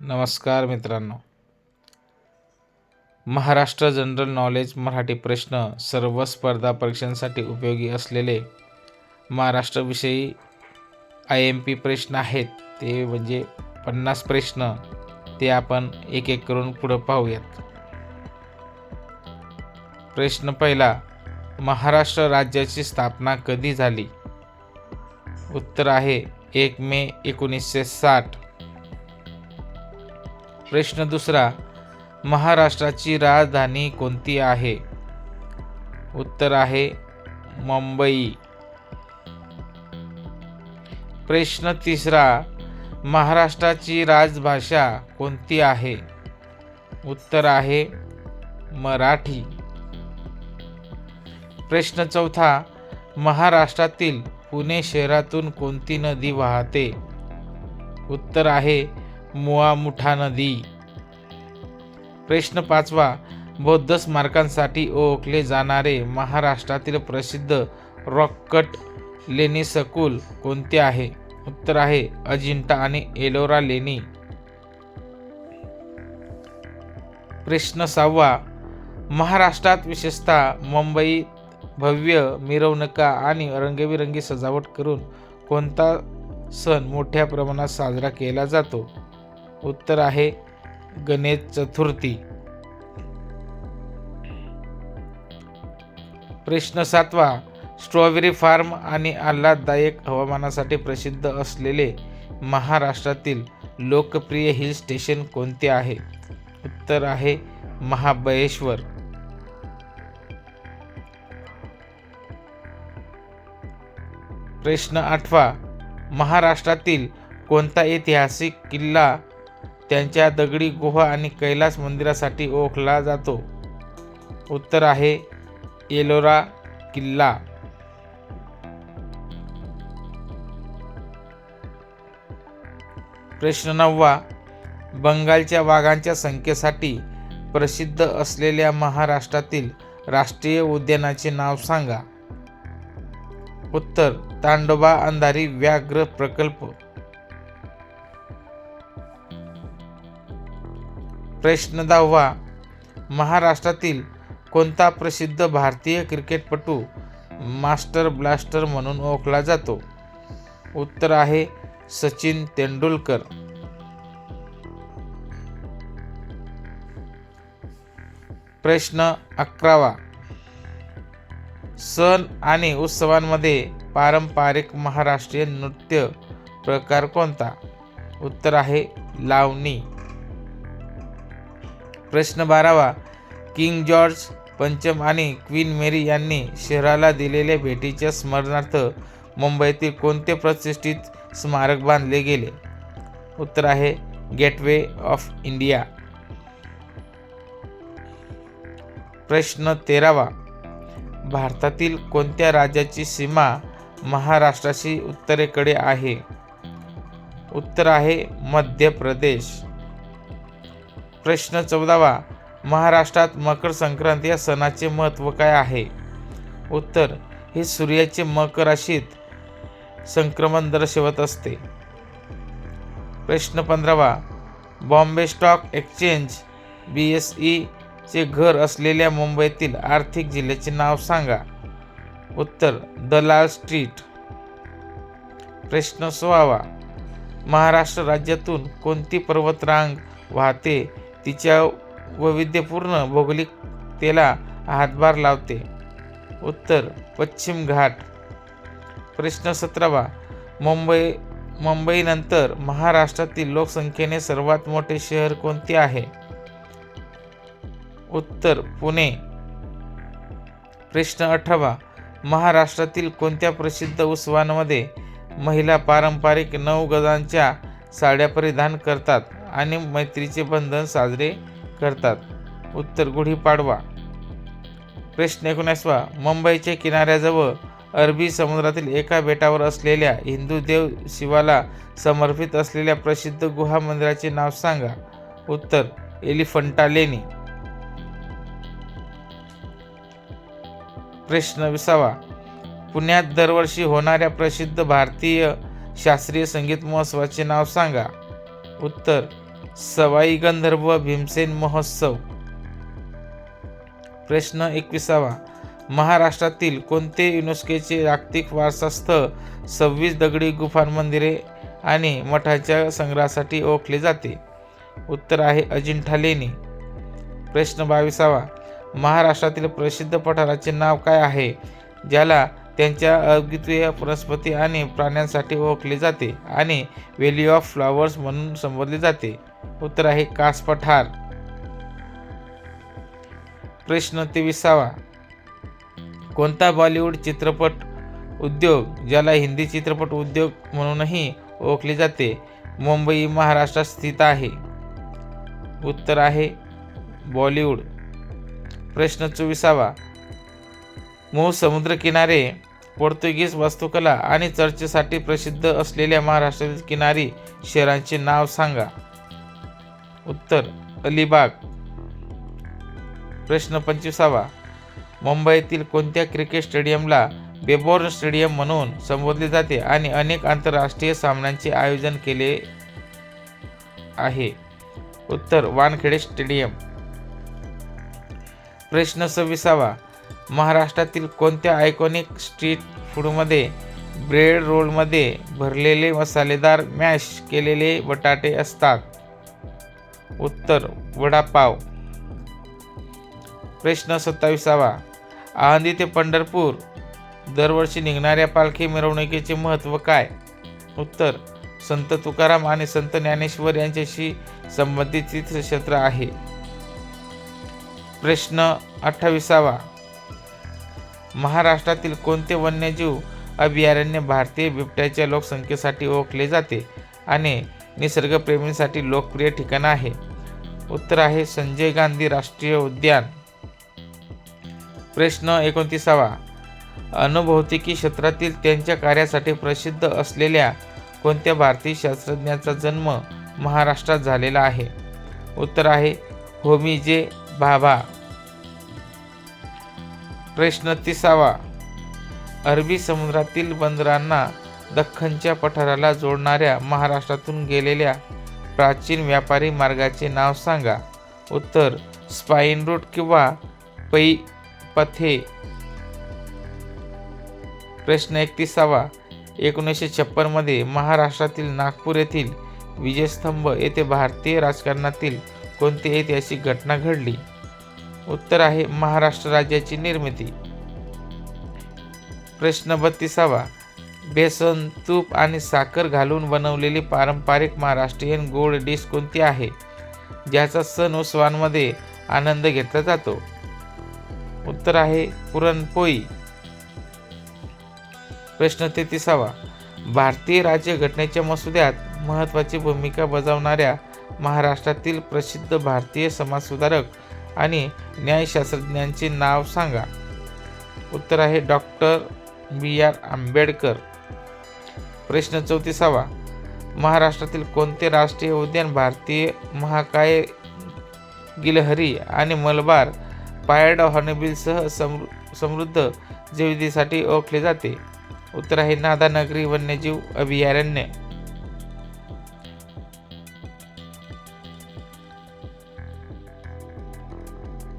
नमस्कार मित्रांनो. Maharashtra general knowledge Marathi प्रश्न सर्व स्पर्धा परीक्षांसाठी उपयोगी असलेले महाराष्ट्राविषयी आय एम पी प्रश्न आहेत ते म्हणजे पन्नास प्रश्न ते आपण एक एक करून पुढं पाहूयात. प्रश्न पहिला महाराष्ट्र राज्याची स्थापना कधी झाली? उत्तर आहे एक मे एकोणीसशे साठ. प्रश्न दुसरा महाराष्ट्राची राजधानी कोणती आहे? उत्तर आहे मुंबई. प्रश्न तिसरा महाराष्ट्राची राजभाषा कोणती आहे? उत्तर आहे मराठी. प्रश्न चौथा महाराष्ट्रातील पुणे शहरातून कोणती नदी वाहते? उत्तर आहे मुआ मुठा नदी. प्रश्न पाचवा बौद्ध स्मारकांसाठी ओळखले जाणारे महाराष्ट्रातील प्रसिद्ध रॉककट लेणी सकुल कोणते आहे? उत्तर आहे अजिंठा आणि एलोरा लेणी. प्रश्न सहावा महाराष्ट्रात विशेषतः मुंबईत भव्य मिरवणुका आणि रंगबिरंगी सजावट करून कोणता सण मोठ्या प्रमाणात साजरा केला जातो? उत्तर आहे गणेश चतुर्थी. प्रश्न सातवा स्ट्रॉबेरी फार्म आणि आल्हाददायक हवामानासाठी प्रसिद्ध असलेले महाराष्ट्रातील लोकप्रिय हिल स्टेशन कोणते आहे? उत्तर आहे महाबळेश्वर. प्रश्न आठवा महाराष्ट्रातील कोणता ऐतिहासिक किल्ला त्यांच्या दगडी गुहा आणि कैलास मंदिरासाठी ओळखला जातो. उत्तर आहे एलोरा किल्ला. प्रश्न नववा बंगालच्या वाघांच्या संख्येसाठी प्रसिद्ध असलेल्या महाराष्ट्रातील राष्ट्रीय उद्यानाचे नाव सांगा. उत्तर तांडोबा अंधारी व्याघ्र प्रकल्प. प्रश्न दहावा महाराष्ट्रातील कोणता प्रसिद्ध भारतीय क्रिकेटपटू मास्टर ब्लास्टर म्हणून ओळखला जातो? उत्तर आहे सचिन तेंडुलकर. प्रश्न अकरावा. सण आणि उत्सवांमध्ये पारंपरिक महाराष्ट्रीय नृत्य प्रकार कोणता? उत्तर आहे लावणी. प्रश्न बारावा. किंग जॉर्ज पंचम आणि क्वीन मेरी यांनी शहराला दिलेल्या भेटीच्या स्मरणार्थ मुंबईतील कोणते प्रतिष्ठित स्मारक बांधले गेले? उत्तर आहे गेटवे ऑफ इंडिया. प्रश्न तेरावा. भारतातील कोणत्या राज्याची सीमा महाराष्ट्राशी उत्तरेकडे आहे? उत्तर आहे मध्य प्रदेश. प्रश्न चौदावा महाराष्ट्रात मकर संक्रांत या सणाचे महत्त्व काय आहे? उत्तर हे सूर्याचे मकर राशीत संक्रमण दर्शवत असते. प्रश्न पंधरावा Bombay stock exchange B S ईचे घर असलेल्या मुंबईतील आर्थिक जिल्ह्याचे नाव सांगा. उत्तर दलाल स्ट्रीट. प्रश्न सोळावा महाराष्ट्र राज्यातून कोणती पर्वतरांग वाहते? तिच्या वैविध्यपूर्ण भौगोलिकतेला हातभार लावते. उत्तर पश्चिम घाट. प्रश्न सतरावा. मुंबई मुंबईनंतर महाराष्ट्रातील लोकसंख्येने सर्वात मोठे शहर कोणते आहे? उत्तर पुणे. प्रश्न अठरावा. महाराष्ट्रातील कोणत्या प्रसिद्ध उत्सवांमध्ये महिला पारंपरिक नऊ गजांच्या साड्या परिधान करतात? आणि मैत्रीचे बंधन साजरे करतात. उत्तर गुढीपाडवा प्रश्न एकोणीसवा. मुंबईच्या किनाऱ्याजवळ अरबी समुद्रातील एका बेटावर असलेल्या हिंदू देव शिवाला समर्पित असलेल्या प्रसिद्ध गुहा मंदिराचे नाव सांगा. उत्तर एलिफंटा लेणी प्रश्न विसावा. पुण्यात दरवर्षी होणाऱ्या प्रसिद्ध भारतीय शास्त्रीय संगीत महोत्सवाचे नाव सांगा. उत्तर सवाई गंधर्व भीमसेन महोत्सव. प्रश्न एकविसावा. महाराष्ट्रातील कोणते युनेस्कोचे जागतिक वारसा स्थळ सव्वीस दगडी गुफा मंदिरे आणि मठाच्या संग्रहासाठी ओळखले जाते? उत्तर आहे अजिंठा लेणी. प्रश्न बावीसावा. महाराष्ट्रातील प्रसिद्ध पठाराचे नाव काय आहे? ज्याला त्यांच्या अद्वितीय वनस्पती आणि प्राण्यांसाठी ओळखले जाते आणि व्हॅली ऑफ फ्लॉवर्स म्हणून संबोधले जाते. उत्तर आहे कास पठार. प्रश्न तेविसावा. कोणता बॉलिवूड चित्रपट उद्योग ज्याला हिंदी चित्रपट उद्योग म्हणूनही ओळखले जाते मुंबई महाराष्ट्रात स्थित आहे? उत्तर आहे बॉलिवूड. प्रश्न चोवीसावा. मूळ समुद्रकिनारे पोर्तुगीज वास्तुकला आणि चर्चेसाठी प्रसिद्ध असलेल्या महाराष्ट्रातील किनारी शहरांचे नाव सांगा. उत्तर अलिबाग. प्रश्न पंचवीसावा. मुंबईतील कोणत्या क्रिकेट स्टेडियमला बेबॉर्न स्टेडियम म्हणून संबोधले जाते आणि अनेक आंतरराष्ट्रीय सामन्यांचे आयोजन केले आहे? उत्तर वानखेडे स्टेडियम. प्रश्न सव्वीसावा. महाराष्ट्रातील कोणत्या आयकॉनिक स्ट्रीट फूडमध्ये ब्रेड रोलमध्ये भरलेले मसालेदार मॅश केलेले बटाटे असतात? उत्तर वडापाव. प्रश्न सत्ताविसावा. आळंदी ते पंढरपूर. दरवर्षी निघणाऱ्या पालखी मिरवणुकीचे महत्त्व काय? उत्तर संत तुकाराम आणि संत ज्ञानेश्वर यांच्याशी संबंधित तीर्थक्षेत्र आहे. प्रश्न अठ्ठावीसावा. महाराष्ट्रातील कोणते वन्यजीव अभयारण्य भारतीय बिबट्याच्या लोकसंख्येसाठी ओळखले जाते? आणि निसर्गप्रेमींसाठी लोकप्रिय ठिकाण आहे. उत्तर आहे संजय गांधी राष्ट्रीय उद्यान. प्रश्न एकोणतीसावा. अणुभौतिकी क्षेत्रातील त्यांच्या कार्यासाठी प्रसिद्ध असलेल्या कोणत्या भारतीय शास्त्रज्ञाचा जन्म महाराष्ट्रात झालेला आहे? उत्तर आहे होमी जे भाभा. प्रश्न तिसावा. अरबी समुद्रातील बंदरांना दख्खनच्या पठाराला जोडणाऱ्या महाराष्ट्रातून गेलेल्या प्राचीन व्यापारी मार्गाचे नाव सांगा. उत्तर स्पाईन रूट किंवा पै पथे. प्रश्न एकतीसावा. एकोणीसशे छप्पनमध्ये महाराष्ट्रातील नागपूर येथील विजयस्तंभ येथे भारतीय राजकारणातील कोणती ऐतिहासिक घटना घडली? उत्तर आहे महाराष्ट्र राज्याची निर्मिती. प्रश्न बत्तीसावा. बेसन तूप आणि साखर घालून बनवलेली पारंपरिक महाराष्ट्रीयन गोड डिश कोणती आहे? ज्याचा सण उत्सवांमध्ये आनंद घेतला जातो. उत्तर आहे पुरणपोळी. प्रश्न तेहतीसावा. भारतीय राज्यघटनेच्या मसुद्यात महत्त्वाची भूमिका बजावणाऱ्या महाराष्ट्रातील प्रसिद्ध भारतीय समाजसुधारक आणि न्यायशास्त्रज्ञांचे नाव सांगा. उत्तर आहे डॉक्टर बी आर आंबेडकर. प्रश्न चौतीसावा. महाराष्ट्रातील कोणते राष्ट्रीय उद्यान भारतीय महाकाय गिलहरी आणि मलबार पायर्ड हॉर्नबिलसह समृ समृद्ध जैविधीसाठी ओळखले जाते? उत्तर आहे नादानगरी वन्यजीव अभयारण्य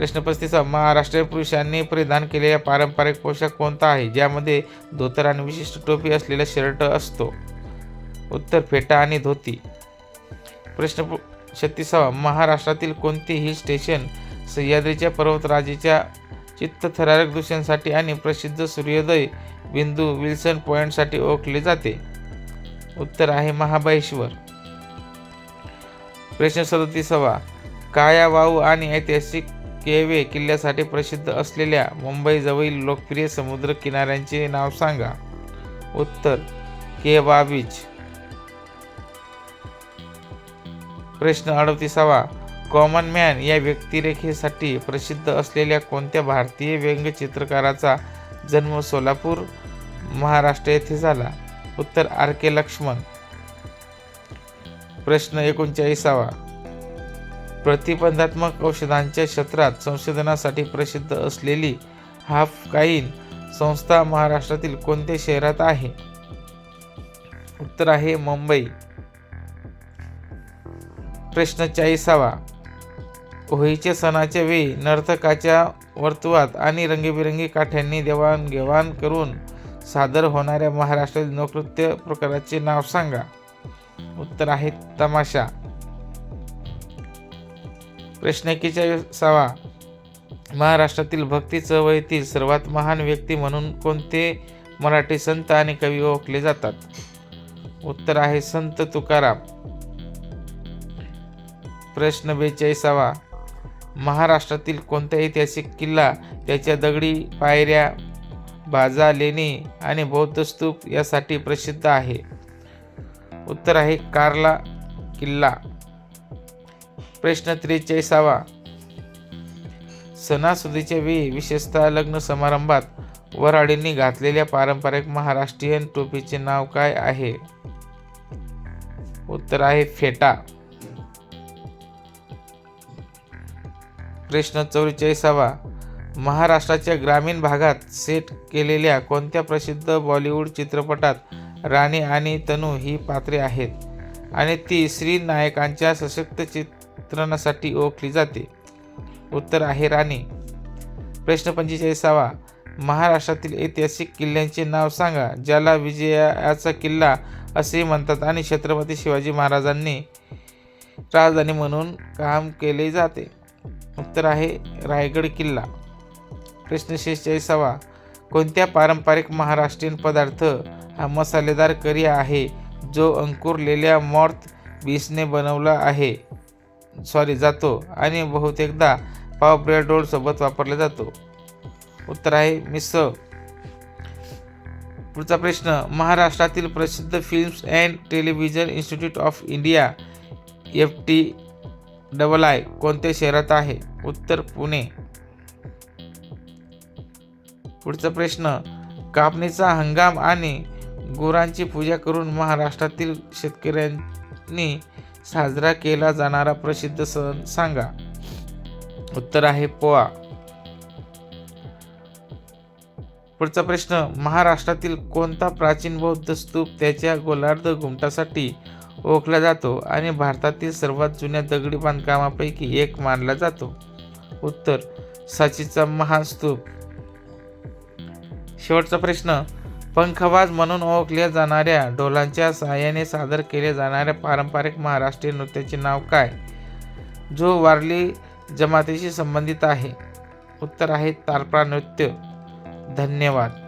प्रश्न महाराष्ट्रीय पुरुषांनी परिधान केलेला पारंपरिक पोशाख कोणता आहे? ज्यामध्ये धोतर आणि विशिष्ट टोपी असलेला शर्ट असतो. उत्तर फेटा आणि धोती. प्रश्न छत्तीसावा. महाराष्ट्रातील कोणते हिल स्टेशन सह्याद्रीच्या पर्वतराजीच्या चित्तथरारक दृश्यांसाठी आणि प्रसिद्ध सूर्योदय बिंदू विल्सन पॉईंटसाठी ओळखले जाते. उत्तर आहे महाबळेश्वर. प्रश्न सदतीसावा. काया वाऊ आणि ऐतिहासिक केवे किल्ल्यासाठी प्रसिद्ध असलेल्या मुंबईजवळील लोकप्रिय समुद्र किनाऱ्यांचे नाव सांगा. उत्तर केवा बीच. प्रश्न अडतीसावा. कॉमन मॅन या व्यक्तिरेखेसाठी प्रसिद्ध असलेल्या कोणत्या भारतीय व्यंगचित्रकाराचा जन्म सोलापूर महाराष्ट्र येथे झाला? उत्तर आर के लक्ष्मण. प्रश्न एकोणचाळीसावा. प्रतिबंधात्मक औषधांच्या क्षेत्रात संशोधनासाठी प्रसिद्ध असलेली हाफकाईन संस्था महाराष्ट्रातील कोणत्या शहरात आहे? उत्तर आहे मुंबई. प्रश्न चाळीसावा. होळीच्या सणाच्या वेळी नर्तकाच्या वर्तुळात आणि रंगीबिरंगी काठ्यांनी देवाणघेवाण करून सादर होणाऱ्या महाराष्ट्रातील नृत्य प्रकाराचे नाव सांगा. उत्तर आहे तमाशा. प्रश्न सावा महाराष्ट्रातील भक्ती चळवळीतील सर्वात महान व्यक्ती म्हणून कोणते? मराठी संत आणि कवी ओळखले जातात. उत्तर आहे संत तुकाराम. प्रश्न बेचाळीसावा. महाराष्ट्रातील कोणता ऐतिहासिक किल्ला त्याच्या दगडी पायऱ्या बाजा लेणी आणि बौद्ध स्तूप यासाठी प्रसिद्ध आहे? उत्तर आहे कार्ला किल्ला. प्रश्न त्रेचाळीसावा सणासुदीच्या वेळी विशेषतः लग्न समारंभात वराडींनी घातलेल्या पारंपरिक महाराष्ट्रीयन टोपीचे नाव काय आहे? उत्तर आहे फेटा. प्रश्न चौवेचाळीसावा महाराष्ट्राच्या ग्रामीण भागात सेट केलेल्या कोणत्या प्रसिद्ध बॉलिवूड चित्रपटात राणी आणि तनू ही पात्रे आहेत? आणि ती श्री नायकांच्या सशक्त चित्रणासाठी ओळखली जाते. उत्तर आहे राणी. प्रश्न पंचेचाळीसावा. महाराष्ट्रातील ऐतिहासिक किल्ल्यांचे नाव सांगा ज्याला विजयाचा किल्ला असे म्हणतात आणि छत्रपती शिवाजी महाराजांनी राजधानी म्हणून काम केले जाते. उत्तर आहे रायगड किल्ला. प्रश्न शेहेचाळीसावा. कोणत्या पारंपरिक महाराष्ट्रीयन पदार्थ हा मसालेदार करी आहे जो अंकुरलेल्या मॉर्थ बीसने बनवला आहे? सॉरी जातो आणि बहुतेकदा पाव डोळसोबत वापरला जातो. उत्तर आहे मिसळ पुढचा प्रश्न महाराष्ट्रातील प्रसिद्ध films and television institute of India F T double I कोणत्या शहरात आहे? उत्तर पुणे. पुढचा प्रश्न कापणीचा हंगाम आणि गुरांची पूजा करून महाराष्ट्रातील शेतकऱ्यांनी साजरा केला जाणारा प्रसिद्ध सण सांगा. उत्तर आहे पोळा पुढचा प्रश्न महाराष्ट्रातील कोणता प्राचीन बौद्ध स्तूप त्याच्या गोलार्ध घुमटासाठी ओळखला जातो आणि भारतातील सर्वात जुन्या दगडी बांधकामापैकी एक मानला जातो? उत्तर साचीचा महान स्तूप शेवटचा प्रश्न पंखवाज म्हणून ओळखल्या जाणाऱ्या ढोलांच्या सहाय्याने सादर केले जाणाऱ्या पारंपरिक महाराष्ट्रीय नृत्याचे नाव काय? जो वारली जमातीशी संबंधित आहे. उत्तर आहे तारपा नृत्य. धन्यवाद.